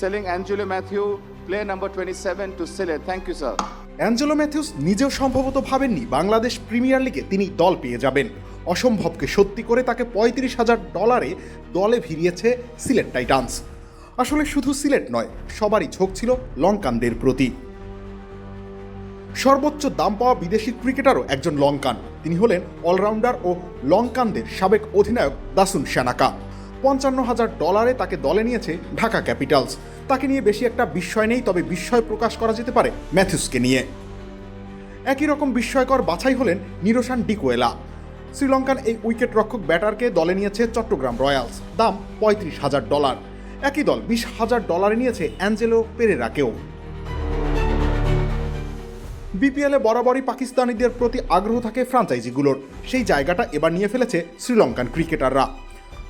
selling Angelo Matthew, player number 27 to Sile. Thank you, sir. Angelo Mathews নিজেও সম্ভবত ভাবেননি Bangladesh premier লিগে তিনি দল পেয়ে যাবেন। অসম্ভবকে সত্যি করে তাকে পঁয়ত্রিশ হাজার ডলারে দলে ভিড়িয়েছে সিলেট টাইটান্স। আসলে শুধু সিলেট নয় সবারই ঝোঁক ছিল লঙ্কানদের প্রতি। সর্বোচ্চ দাম পাওয়া বিদেশি ক্রিকেটারও একজন লঙ্কান। তিনি হলেন অলরাউন্ডার ও লঙ্কানদের সাবেক অধিনায়ক দাসুন শ্যানাকা পঞ্চান্ন হাজার ডলারে তাকে দলে নিয়েছে ঢাকা ক্যাপিটালস। তাকে নিয়ে বেশি একটা বিস্ময় নেই, তবে বিস্ময় প্রকাশ করা যেতে পারে ম্যাথিউসকে নিয়ে। একই রকম বিস্ময়কর বাছাই হলেন নিরোশান ডিকোয়েলা। শ্রীলঙ্কান এই উইকেট রক্ষক ব্যাটারকে দলে নিয়েছে চট্টগ্রাম রয়্যালস। দাম পঁয়ত্রিশ হাজার ডলার। একই দল বিশ হাজার ডলারে নিয়েছে অ্যাঞ্জেলো পেরেরাকেও। বিপিএলে বরাবরই পাকিস্তানিদের প্রতি আগ্রহ থাকে ফ্রাঞ্চাইজিগুলোর। সেই জায়গাটা এবার নিয়ে ফেলেছে শ্রীলঙ্কান ক্রিকেটাররা।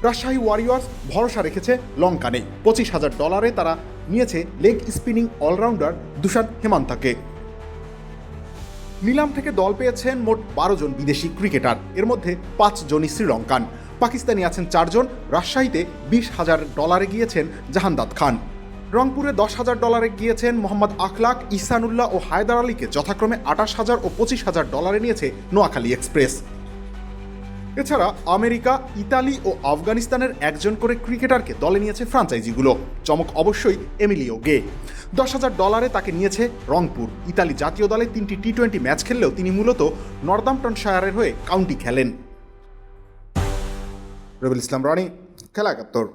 রাজশাহী ওয়ারিয়র্স ভরসা রেখেছে লঙ্কানে পঁচিশ হাজার ডলারে তারা নিয়েছে লেগ স্পিনিং অলরাউন্ডার দুশান হেমান্তাকে। নিলাম থেকে দল পেয়েছেন মোট বারো জন বিদেশি ক্রিকেটার এর মধ্যে পাঁচ জনই শ্রীলঙ্কান। পাকিস্তানি আছেন চারজন রাজশাহীতে বিশ হাজার ডলারে গিয়েছেন জাহানদাদ খান। রংপুরে দশ হাজার ডলারে গিয়েছেন মোহাম্মদ আখলাক ইসানুল্লাহ ও হায়দার আলীকে যথাক্রমে আঠাশ হাজার ও পঁচিশ হাজার ডলারে নিয়েছে নোয়াখালী এক্সপ্রেস। এছাড়া আমেরিকা, ইতালি ও আফগানিস্তানের একজন করে ক্রিকেটারকে দলে নিয়েছে ফ্রাঞ্চাইজিগুলো। চমক অবশ্যই এমিলিও গে। দশ হাজার ডলারে তাকে নিয়েছে রংপুর। ইতালি জাতীয় দলে তিনটি টি টোয়েন্টি ম্যাচ খেললেও তিনি মূলত নর্দাম্পটন শায়ারের হয়ে কাউন্টি খেলেন। রবিল ইসলাম রানি, খেলা একাত্তর।